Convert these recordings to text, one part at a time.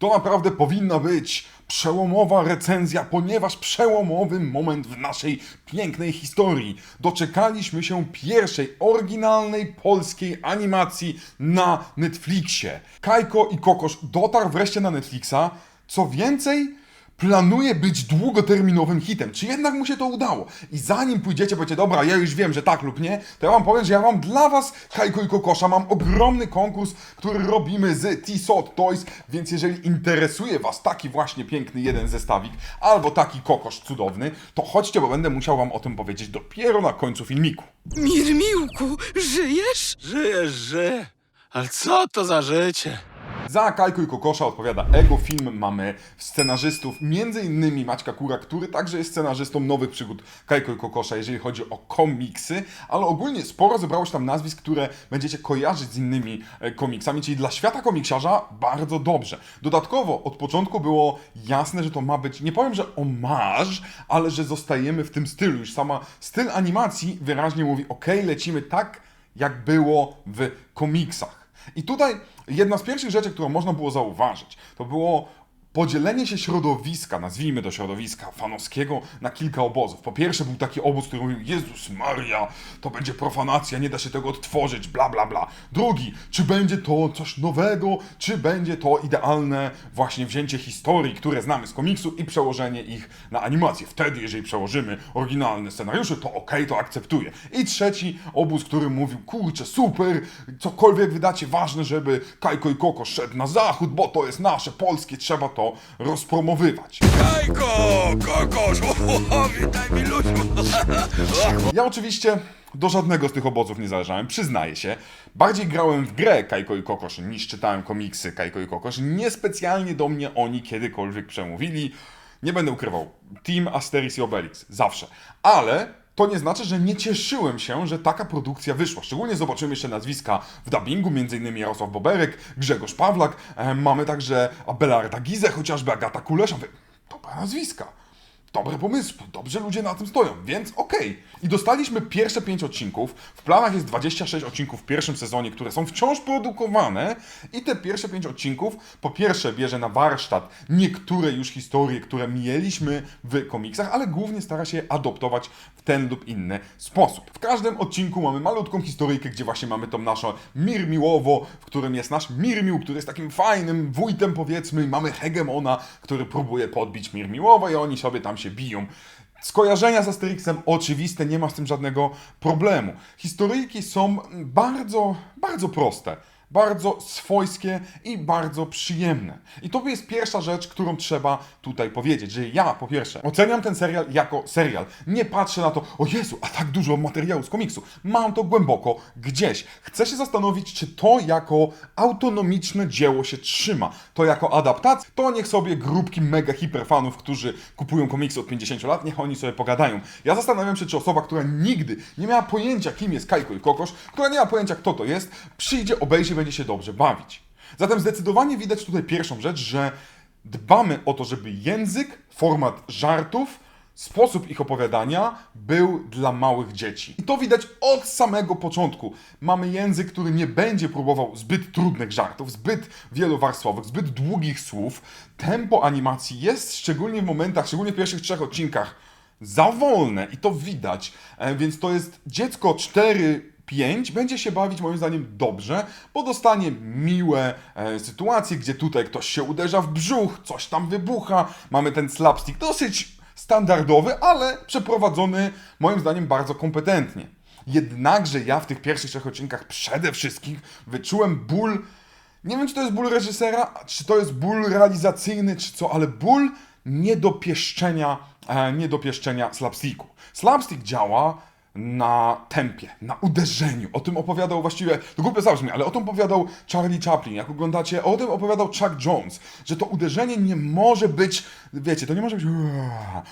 To naprawdę powinna być przełomowa recenzja, ponieważ przełomowy moment w naszej pięknej historii. Doczekaliśmy się pierwszej oryginalnej polskiej animacji na Netflixie. Kajko i Kokosz dotarł wreszcie na Netflixa. Co więcej, planuje być długoterminowym hitem. Czy jednak mu się to udało? I zanim pójdziecie, powiecie, dobra, ja już wiem, że tak lub nie, to ja wam powiem, że ja mam dla was Kajko i Kokosza. Mam ogromny konkurs, który robimy z T-Sot Toys, więc jeżeli interesuje was taki właśnie piękny jeden zestawik, albo taki kokosz cudowny, to chodźcie, bo będę musiał wam o tym powiedzieć dopiero na końcu filmiku. Mirmiłku, żyjesz? Żyjesz, żyję. Ale co to za życie? Za Kajko i Kokosza odpowiada Ego Film. Mamy scenarzystów, między innymi Maćka Kura, który także jest scenarzystą nowych przygód Kajko i Kokosza, jeżeli chodzi o komiksy, ale ogólnie sporo zebrało się tam nazwisk, które będziecie kojarzyć z innymi e, komiksami, czyli dla świata komiksiarza bardzo dobrze. Dodatkowo od początku było jasne, że to ma być, nie powiem, że omarz, ale że zostajemy w tym stylu. Już sama styl animacji wyraźnie mówi, ok, lecimy tak, jak było w komiksach. I tutaj jedna z pierwszych rzeczy, którą można było zauważyć, to było podzielenie się środowiska, nazwijmy to środowiska fanowskiego, na kilka obozów. Po pierwsze był taki obóz, który mówił, Jezus Maria, to będzie profanacja, nie da się tego odtworzyć, bla bla bla. Drugi, czy będzie to coś nowego, czy będzie to idealne właśnie wzięcie historii, które znamy z komiksu i przełożenie ich na animację. Wtedy, jeżeli przełożymy oryginalne scenariusze, to okej, to akceptuję. I trzeci obóz, który mówił, kurczę, super, cokolwiek wydacie, ważne, żeby Kajko i Koko szedł na zachód, bo to jest nasze, polskie, trzeba to rozpromowywać. Kajko, kokosz, witaj Milusiu. Ja oczywiście do żadnego z tych obozów nie zależałem, przyznaję się. Bardziej grałem w grę Kajko i Kokosz niż czytałem komiksy Kajko i Kokosz. Niespecjalnie do mnie oni kiedykolwiek przemówili. Nie będę ukrywał. Team Asterix i Obelix. Zawsze. Ale to nie znaczy, że nie cieszyłem się, że taka produkcja wyszła. Szczególnie zobaczymy jeszcze nazwiska w dubbingu, m.in. Jarosław Boberek, Grzegorz Pawlak, e, mamy także Abelarda Gizę, chociażby Agata Kulesza. Dobre nazwiska. Dobre pomysły, dobrze ludzie na tym stoją, więc okej. I dostaliśmy pierwsze 5 odcinków. W planach jest 26 odcinków w pierwszym sezonie, które są wciąż produkowane. I te pierwsze 5 odcinków, po pierwsze, bierze na warsztat niektóre już historie, które mieliśmy w komiksach, ale głównie stara się je adoptować w ten lub inny sposób. W każdym odcinku mamy malutką historyjkę, gdzie właśnie mamy tą naszą Mirmiłowo, w którym jest nasz Mirmił, który jest takim fajnym wójtem, powiedzmy, mamy Hegemona, który próbuje podbić Mirmiłowo i oni sobie tam się biją. Skojarzenia z Asterixem oczywiste, nie ma z tym żadnego problemu. Historyjki są bardzo, bardzo proste. Bardzo swojskie i bardzo przyjemne. I to jest pierwsza rzecz, którą trzeba tutaj powiedzieć, że ja po pierwsze oceniam ten serial jako serial. Nie patrzę na to, o Jezu, a tak dużo materiału z komiksu. Mam to głęboko gdzieś. Chcę się zastanowić, czy to jako autonomiczne dzieło się trzyma. To jako adaptacja, to niech sobie grupki mega hiperfanów, którzy kupują komiksy od 50 lat, niech oni sobie pogadają. Ja zastanawiam się, czy osoba, która nigdy nie miała pojęcia, kim jest Kajko i Kokosz, która nie ma pojęcia, kto to jest, przyjdzie, obejrzy będzie się dobrze bawić. Zatem zdecydowanie widać tutaj pierwszą rzecz, że dbamy o to, żeby język, format żartów, sposób ich opowiadania był dla małych dzieci. I to widać od samego początku. Mamy język, który nie będzie próbował zbyt trudnych żartów, zbyt wielowarstwowych, zbyt długich słów. Tempo animacji jest szczególnie w momentach, szczególnie w pierwszych trzech odcinkach, za wolne i to widać. E, Więc to jest dziecko 4 5 będzie się bawić moim zdaniem dobrze, bo dostanie miłe e, sytuacje, gdzie tutaj ktoś się uderza w brzuch, coś tam wybucha, mamy ten slapstick dosyć standardowy, ale przeprowadzony moim zdaniem bardzo kompetentnie. Jednakże ja w tych pierwszych trzech odcinkach przede wszystkim wyczułem ból, nie wiem czy to jest ból reżysera, czy to jest ból realizacyjny, czy co, ale ból niedopieszczenia, e, niedopieszczenia slapsticku. Slapstick działa na tempie, na uderzeniu. O tym opowiadał właściwie, to głupio zabrzmi, ale o tym opowiadał Charlie Chaplin. Jak oglądacie, o tym opowiadał Chuck Jones, że to uderzenie nie może być, wiecie, to nie może być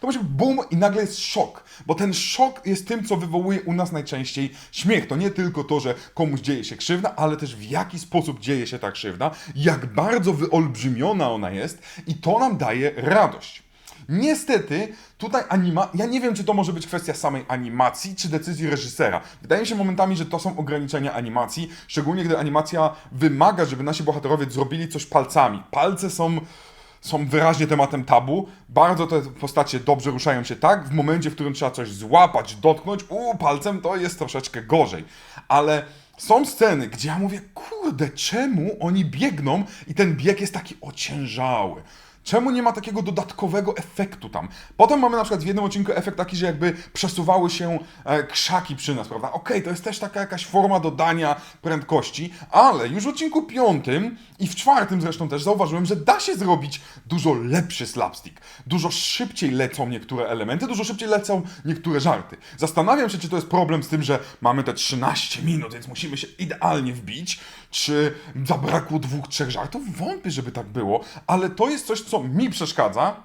to może być bum i nagle jest szok, bo ten szok jest tym, co wywołuje u nas najczęściej śmiech. To nie tylko to, że komuś dzieje się krzywda, ale też w jaki sposób dzieje się ta krzywda, jak bardzo wyolbrzymiona ona jest i to nam daje radość. Niestety, tutaj anima... Ja nie wiem, czy to może być kwestia samej animacji, czy decyzji reżysera. Wydaje mi się momentami, że to są ograniczenia animacji, szczególnie gdy animacja wymaga, żeby nasi bohaterowie zrobili coś palcami. Palce są są wyraźnie tematem tabu. Bardzo te postacie dobrze ruszają się tak. W momencie, w którym trzeba coś złapać, dotknąć, u palcem to jest troszeczkę gorzej. Ale są sceny, gdzie ja mówię, kurde, czemu oni biegną i ten bieg jest taki ociężały? Czemu nie ma takiego dodatkowego efektu tam? Potem mamy na przykład w jednym odcinku efekt taki, że jakby przesuwały się e, krzaki przy nas, prawda? Okej, to jest też taka jakaś forma dodania prędkości, ale już w odcinku piątym i w czwartym zresztą też zauważyłem, że da się zrobić dużo lepszy slapstick. Dużo szybciej lecą niektóre elementy, dużo szybciej lecą niektóre żarty. Zastanawiam się, czy to jest problem z tym, że mamy te 13 minut, więc musimy się idealnie wbić, czy zabrakło dwóch, trzech żartów. Wątpię, żeby tak było, ale to jest coś, co mi przeszkadza,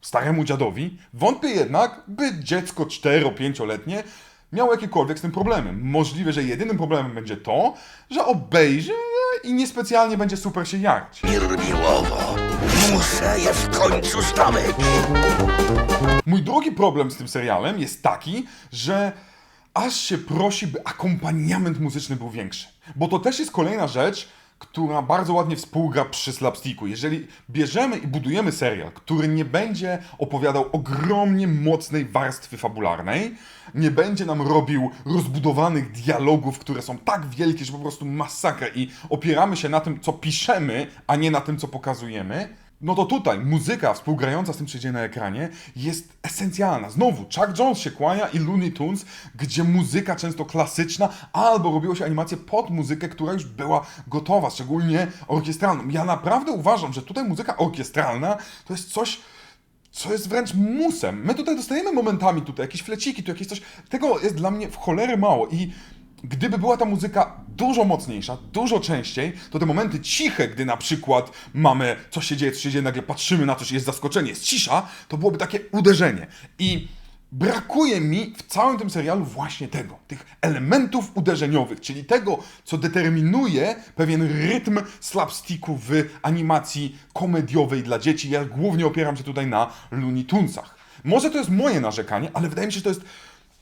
staremu dziadowi. Wątpię jednak, by dziecko 4-5-letnie miało jakiekolwiek z tym problemy. Możliwe, że jedynym problemem będzie to, że obejrzy i niespecjalnie będzie super się jarać. Irmiłowo. Muszę je w końcu zdobyć. Mój drugi problem z tym serialem jest taki, że aż się prosi, by akompaniament muzyczny był większy. Bo to też jest kolejna rzecz, która bardzo ładnie współgra przy slapsticku. Jeżeli bierzemy i budujemy serial, który nie będzie opowiadał ogromnie mocnej warstwy fabularnej, nie będzie nam robił rozbudowanych dialogów, które są tak wielkie, że po prostu masakra i opieramy się na tym, co piszemy, a nie na tym, co pokazujemy, no to tutaj muzyka współgrająca z tym, co się dzieje na ekranie, jest esencjalna. Znowu, Chuck Jones się kłania i Looney Tunes, gdzie muzyka często klasyczna, albo robiło się animację pod muzykę, która już była gotowa, szczególnie orkiestralną. Ja naprawdę uważam, że tutaj muzyka orkiestralna to jest coś, co jest wręcz musem. My tutaj dostajemy momentami tutaj jakieś fleciki, tu jakieś coś. Tego jest dla mnie w cholerę mało i gdyby była ta muzyka dużo mocniejsza, dużo częściej, to te momenty ciche, gdy na przykład mamy coś się dzieje, coś się dzieje, nagle patrzymy na coś, jest zaskoczenie, jest cisza, to byłoby takie uderzenie. I brakuje mi w całym tym serialu właśnie tego, tych elementów uderzeniowych, czyli tego, co determinuje pewien rytm slapsticku w animacji komediowej dla dzieci. Ja głównie opieram się tutaj na Looney Tunesach. Może to jest moje narzekanie, ale wydaje mi się, że to jest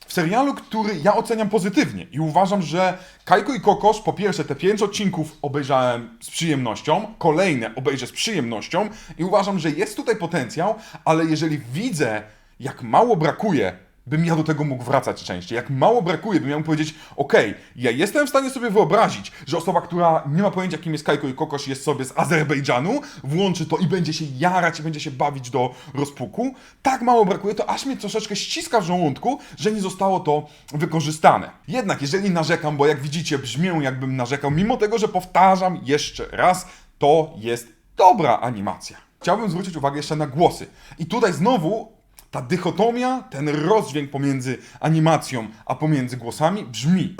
w serialu, który ja oceniam pozytywnie i uważam, że Kajko i Kokosz, po pierwsze te pięć odcinków obejrzałem z przyjemnością, kolejne obejrzę z przyjemnością i uważam, że jest tutaj potencjał, ale jeżeli widzę, jak mało brakuje, bym ja do tego mógł wracać częściej, jak mało brakuje, bym ja mógł powiedzieć, okej, ja jestem w stanie sobie wyobrazić, że osoba, która nie ma pojęcia, kim jest Kajko i Kokosz, jest sobie z Azerbejdżanu, włączy to i będzie się jarać i będzie się bawić do rozpuku, tak mało brakuje, to aż mnie troszeczkę ściska w żołądku, że nie zostało to wykorzystane. Jednak, jeżeli narzekam, bo jak widzicie, brzmię jakbym narzekał, mimo tego, że powtarzam jeszcze raz, to jest dobra animacja. Chciałbym zwrócić uwagę jeszcze na głosy. I tutaj znowu ta dychotomia, ten rozdźwięk pomiędzy animacją a pomiędzy głosami brzmi.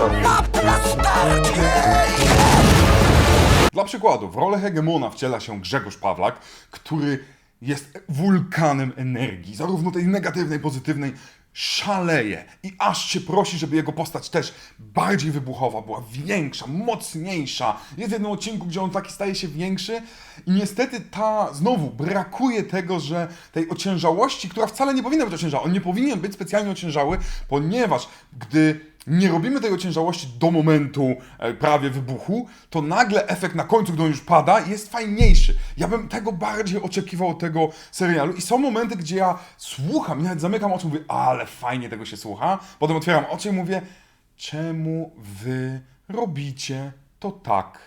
Dla przykładu, w rolę hegemona wciela się Grzegorz Pawlak, który jest wulkanem energii, zarówno tej negatywnej, pozytywnej, szaleje i aż się prosi, żeby jego postać też bardziej wybuchowa była, większa, mocniejsza. Jest w jednym odcinku, gdzie on taki staje się większy i niestety ta, znowu, brakuje tego, że tej ociężałości, która wcale nie powinna być ociężała. On nie powinien być specjalnie ociężały, ponieważ gdy nie robimy tej ociężałości do momentu e, prawie wybuchu, to nagle efekt na końcu, gdy on już pada, jest fajniejszy. Ja bym tego bardziej oczekiwał tego serialu i są momenty, gdzie ja słucham, nawet zamykam oczy, mówię, ale fajnie tego się słucha. Potem otwieram oczy i mówię, czemu wy robicie to tak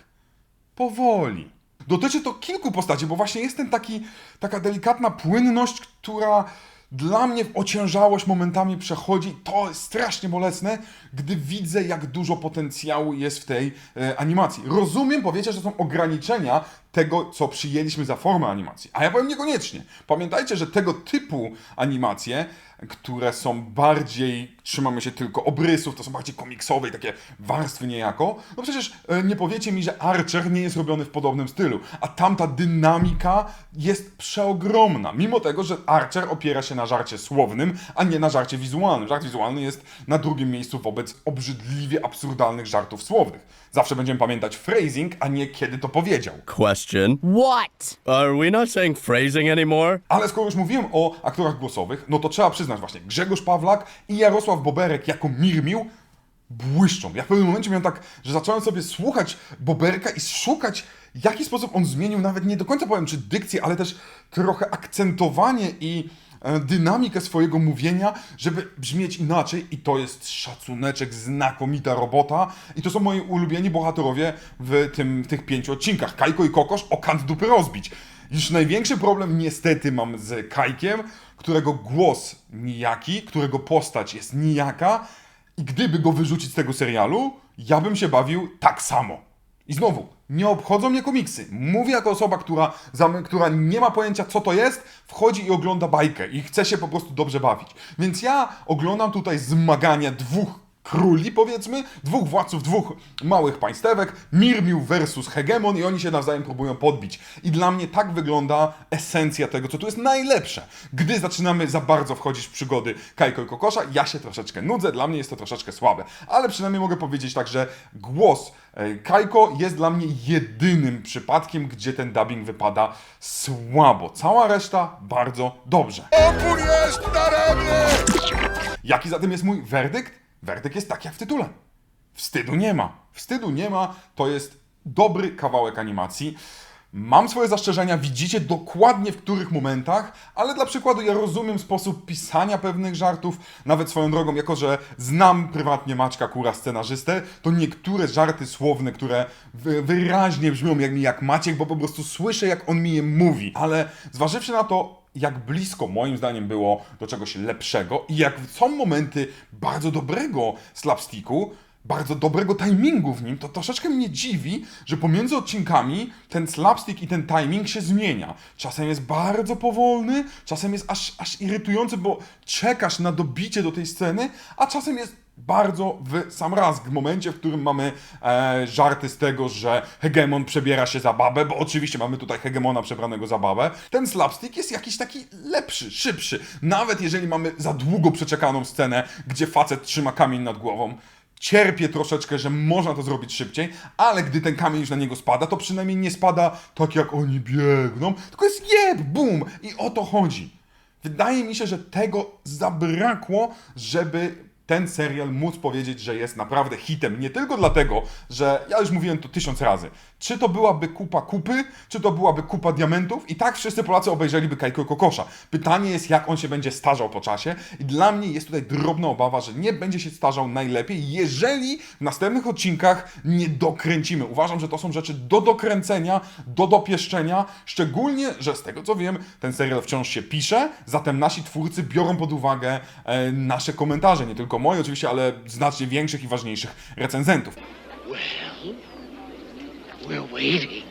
powoli? Dotyczy to kilku postaci, bo właśnie jest ten taki, taka delikatna płynność, która dla mnie ociężałość momentami przechodzi. To jest strasznie bolesne, gdy widzę, jak dużo potencjału jest w tej e, animacji. Rozumiem, powiecie, że są ograniczenia tego, co przyjęliśmy za formę animacji, a ja powiem niekoniecznie. Pamiętajcie, że tego typu animacje, które są bardziej, trzymamy się tylko obrysów, to są bardziej komiksowe i takie warstwy niejako, no przecież e, nie powiecie mi, że Archer nie jest robiony w podobnym stylu, a tamta dynamika jest przeogromna, mimo tego, że Archer opiera się na żarcie słownym, a nie na żarcie wizualnym. Żart wizualny jest na drugim miejscu wobec obrzydliwie absurdalnych żartów słownych. Zawsze będziemy pamiętać phrasing, a nie kiedy to powiedział. Question question. What? Are we not saying phrasing anymore? Ale skoro już mówiłem o aktorach głosowych, no to trzeba przyznać właśnie, Grzegorz Pawlak i Jarosław Boberek jako Mirmił błyszczą. Ja w pewnym momencie miałem tak, że zacząłem sobie słuchać Boberka i szukać, w jaki sposób on zmienił, nawet nie do końca powiem, czy dykcję, ale też trochę akcentowanie i dynamikę swojego mówienia, żeby brzmieć inaczej i to jest szacuneczek, znakomita robota i to są moi ulubieni bohaterowie w, tym, w tych pięciu odcinkach. Kajko i Kokosz o kant dupy rozbić. Już największy problem niestety mam z Kajkiem, którego głos nijaki, którego postać jest nijaka i gdyby go wyrzucić z tego serialu, ja bym się bawił tak samo. I znowu, nie obchodzą mnie komiksy. Mówię jako osoba, która, która nie ma pojęcia, co to jest, wchodzi i ogląda bajkę i chce się po prostu dobrze bawić. Więc ja oglądam tutaj zmagania dwóch króli, powiedzmy, dwóch władców, dwóch małych państewek, Mirmił versus Hegemon i oni się nawzajem próbują podbić. I dla mnie tak wygląda esencja tego, co tu jest najlepsze. Gdy zaczynamy za bardzo wchodzić w przygody Kajko i Kokosza, ja się troszeczkę nudzę, dla mnie jest to troszeczkę słabe. Ale przynajmniej mogę powiedzieć tak, że głos e, Kajko jest dla mnie jedynym przypadkiem, gdzie ten dubbing wypada słabo. Cała reszta bardzo dobrze. Opór jest daremny! Jaki zatem jest mój werdykt? Werdykt jest tak jak w tytule. Wstydu nie ma. Wstydu nie ma, to jest dobry kawałek animacji. Mam swoje zastrzeżenia, widzicie dokładnie w których momentach, ale dla przykładu ja rozumiem sposób pisania pewnych żartów, nawet swoją drogą, jako że znam prywatnie Maćka Kura, scenarzystę, to niektóre żarty słowne, które wy- wyraźnie brzmią jak mi jak Maciek, bo po prostu słyszę jak on mi je mówi, ale zważywszy na to, jak blisko moim zdaniem było do czegoś lepszego i jak są momenty bardzo dobrego slapsticku, bardzo dobrego timingu w nim, to troszeczkę mnie dziwi, że pomiędzy odcinkami ten slapstick i ten timing się zmienia. Czasem jest bardzo powolny, czasem jest aż, aż irytujący, bo czekasz na dobicie do tej sceny, a czasem jest bardzo w sam raz, w momencie, w którym mamy e, żarty z tego, że hegemon przebiera się za babę, bo oczywiście mamy tutaj hegemona przebranego za babę, ten slapstick jest jakiś taki lepszy, szybszy. Nawet jeżeli mamy za długo przeczekaną scenę, gdzie facet trzyma kamień nad głową, cierpię troszeczkę, że można to zrobić szybciej, ale gdy ten kamień już na niego spada, to przynajmniej nie spada tak jak oni biegną, tylko jest jeb, bum i o to chodzi. Wydaje mi się, że tego zabrakło, żeby ten serial móc powiedzieć, że jest naprawdę hitem. Nie tylko dlatego, że ja już mówiłem to tysiąc razy. Czy to byłaby kupa kupy, czy to byłaby kupa diamentów, i tak wszyscy Polacy obejrzeliby Kajko Kokosza. Pytanie jest, jak on się będzie starzał po czasie, i dla mnie jest tutaj drobna obawa, że nie będzie się starzał najlepiej, jeżeli w następnych odcinkach nie dokręcimy. Uważam, że to są rzeczy do dokręcenia, do dopieszczenia, szczególnie, że z tego co wiem, ten serial wciąż się pisze, zatem nasi twórcy biorą pod uwagę e, nasze komentarze, nie tylko moje oczywiście, ale znacznie większych i ważniejszych recenzentów. We're waiting.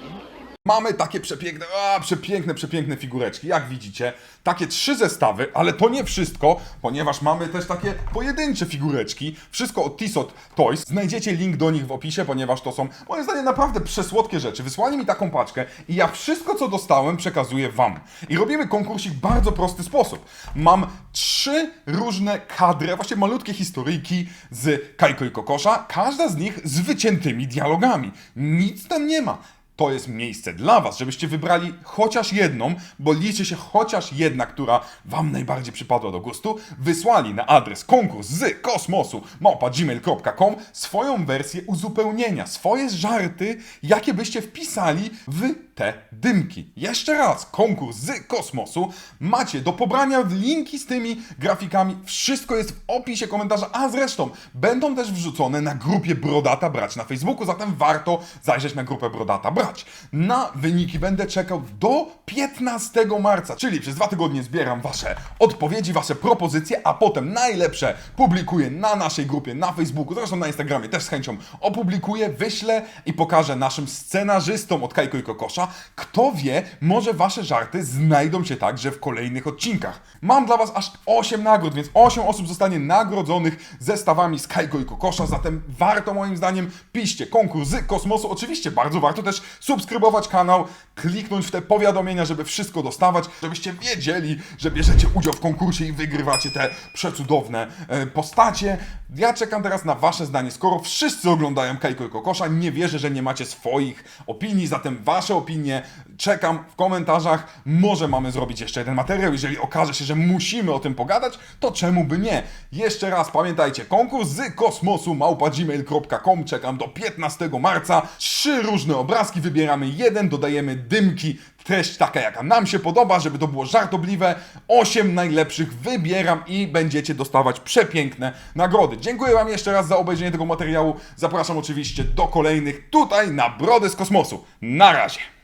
Mamy takie przepiękne, a, przepiękne, przepiękne figureczki, jak widzicie. Takie trzy zestawy, ale to nie wszystko, ponieważ mamy też takie pojedyncze figureczki. Wszystko od Tissot Toys. Znajdziecie link do nich w opisie, ponieważ to są, moim zdaniem, naprawdę przesłodkie rzeczy. Wysłali mi taką paczkę i ja wszystko, co dostałem, przekazuję Wam. I robimy konkursik w bardzo prosty sposób. Mam trzy różne kadry, właśnie malutkie historyjki z Kajko i Kokosza, każda z nich z wyciętymi dialogami. Nic tam nie ma. To jest miejsce dla Was, żebyście wybrali chociaż jedną, bo liczy się chociaż jedna, która Wam najbardziej przypadła do gustu. Wysłali na adres konkurs z kosmosu małpa.gmail.com swoją wersję uzupełnienia, swoje żarty, jakie byście wpisali w te dymki. Jeszcze raz, konkurs z kosmosu. Macie do pobrania linki z tymi grafikami. Wszystko jest w opisie komentarza, a zresztą będą też wrzucone na grupie Brodata Brać na Facebooku, zatem warto zajrzeć na grupę Brodata Brać. Na wyniki będę czekał do 15 marca, czyli przez dwa tygodnie zbieram Wasze odpowiedzi, Wasze propozycje, a potem najlepsze publikuję na naszej grupie na Facebooku, zresztą na Instagramie też z chęcią opublikuję, wyślę i pokażę naszym scenarzystom od Kajko i Kokosza. Kto wie, może Wasze żarty znajdą się także w kolejnych odcinkach. Mam dla Was aż 8 nagród, więc 8 osób zostanie nagrodzonych zestawami z Kajko i Kokosza, zatem warto moim zdaniem piszcie konkurs z kosmosu. Oczywiście bardzo warto też subskrybować kanał, kliknąć w te powiadomienia, żeby wszystko dostawać, żebyście wiedzieli, że bierzecie udział w konkursie i wygrywacie te przecudowne e, postacie. Ja czekam teraz na wasze zdanie. Skoro wszyscy oglądają Kajko i Kokosza, nie wierzę, że nie macie swoich opinii, zatem wasze opinie czekam w komentarzach. Może mamy zrobić jeszcze jeden materiał, jeżeli okaże się, że musimy o tym pogadać, to czemu by nie? Jeszcze raz pamiętajcie, konkurs z kosmosu małpa.gmail.com czekam do 15 marca. Trzy różne obrazki, wybieramy jeden, dodajemy dymki, treść taka jaka nam się podoba, żeby to było żartobliwe. Osiem najlepszych wybieram i będziecie dostawać przepiękne nagrody. Dziękuję Wam jeszcze raz za obejrzenie tego materiału. Zapraszam oczywiście do kolejnych tutaj na Brody z Kosmosu. Na razie!